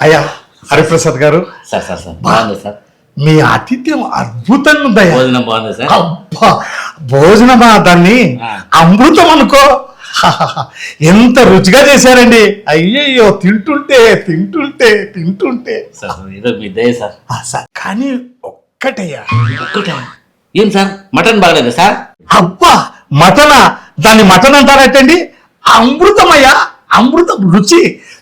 అయ్యా హరిప్రసాద్ గారు. Sir sir sir బాగుంది సార్. మీ ఆతిథ్యం అద్భుతంగా ఉందయ్యా. భోజనం బాగుంది సార్. అబ్బా భోజనమా దాన్ని. అమృతం అనుకో. ఎంత రుచిగా చేశారండి. అయ్యయ్యో తింటుంటే తింటుంటే తింటుంటే. సార్ సార్, ఏదో మీ దయ సార్. ఆ, సార్ కానీ ఒక్కటయ్యా. ఒక్కటే ఏం సార్? మటన్ బాగలేదు సార్? అబ్బా మటన? దాన్ని మటన్ అంటారటండి అమృతమయ్యా అమృతం రుచి.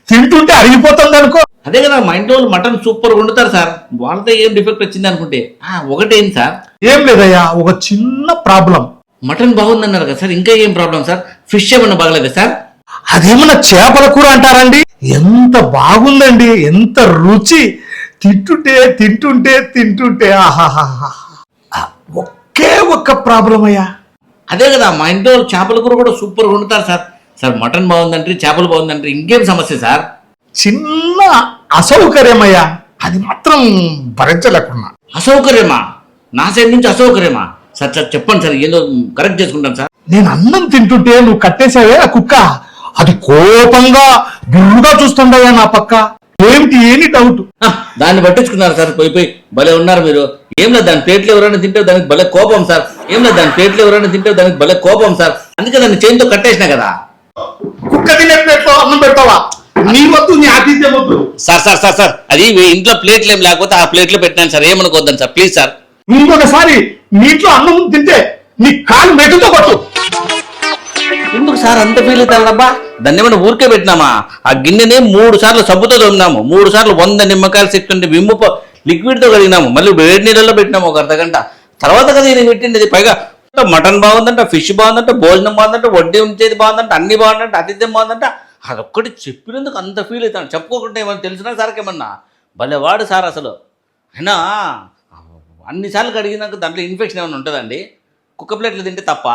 తింటుంటే అరిగిపోతుంది అనుకో. అదే కదా మా ఇంట్లో వాళ్ళు మటన్ సూపర్ వండుతారు సార్. వాళ్ళతో ఏం డిఫెక్ట్ వచ్చింది అనుకుంటే ఆ, ఒకటేంది సార్. ఏం లేదయ్యా ఒక చిన్న ప్రాబ్లం మటన్ బాగుందన్నారు కదా సార్ ఇంకా ఏం ప్రాబ్లం సార్? ఫిష్ ఏమన్నా బాగలేదా సార్? అదేమన్నా చేపల కూర అంటారండి? ఎంత బాగుందండి ఎంత రుచి. తింటుంటే తింటుంటే తింటుంటే ఆహాహాహా. ఆ, ఒకే ఒక్క ప్రాబ్లం అయ్యా. అదే కదా మా ఇంట్లో చేపల కూర కూడా సూపర్ వండుతారు సార్. సార్ మటన్ బాగుందంటే చేపలు బాగుందంటే ఇంకేం సమస్య సార్? చిన్న అసౌకర్యమయ్యా. అది మాత్రం భరించలేకున్నా. అసౌకర్యమా? నా సైడ్ నుంచి అసౌకర్యమా? సార్ సార్ చెప్పండి సార్ ఏదో కరెక్ట్ చేసుకుంటాను సార్. నేను అన్నం తింటుంటే నువ్వు కట్టేశావే ఆ కుక్క? అది కోపంగా బిల్లుగా చూస్తుండయా నా పక్క. ఏమిటి ఏమి డౌట్ దాన్ని పట్టించుకున్నారు సార్ పోయి పోయి భలే ఉన్నారు మీరు. ఏం లేదు దాని ప్లేట్లు ఎవరైనా తింటే దానికి భలే కోపం సార్. ఏం లేదు దాని ప్లేట్లు ఎవరైనా తింటే దానికి భలే కోపం సార్. అందుకే దాన్ని చేతితో కట్టేసిన కదా. కుక్క తినే ప్లేట్లో అన్నం పెడతావా? నీ వద్దు నీ ఆతిథ్యం వద్దు. సార్ సార్ సార్ సార్ అది మీ ఇంట్లో ప్లేట్లు ఏం లేకపోతే ఆ ప్లేట్లో పెట్టినాను సార్ ఏమనుకోద్దాను సార్ ప్లీజ్ సార్. ఇంకొకసారి నీట్లో అన్నం తింటే నీ కాలు మెట్టుతో కొట్టు ఎందుకు సార్ అంత ఫీల్ అవుతారబ్బా? దాన్ని ఏమైనా ఊరికే పెట్టినామా? ఆ గిన్నెని మూడు సార్లు సబ్బుతో తోమినాము. మూడు సార్లు వంద నిమ్మకాయలు చెట్టుంటే విమ్ము లిక్విడ్తో కడిగినాము. మళ్ళీ వేడి నీళ్ళలో పెట్టినాము ఒక అర్ధ గంట. తర్వాత కదా నేను పెట్టింది పైగా మటన్ బాగుందంట ఫిష్ బాగుందంట భోజనం బాగుందంట వడ్డీ ఉంచేది బాగుందంట అన్ని బాగుందంట అతిథ్యం బాగుందంట. అదొక్కటి చెప్పినందుకు అంత ఫీల్ అవుతాను. చెప్పుకోకుండా ఏమన్నా తెలిసినా సార్కేమన్నా? భలే వాడు సార్ అసలు. అయినా అన్నిసార్లు కడిగినాక దాంట్లో ఇన్ఫెక్షన్ ఏమైనా ఉంటుందండి కుక్క ప్లేట్లు తింటే తప్ప?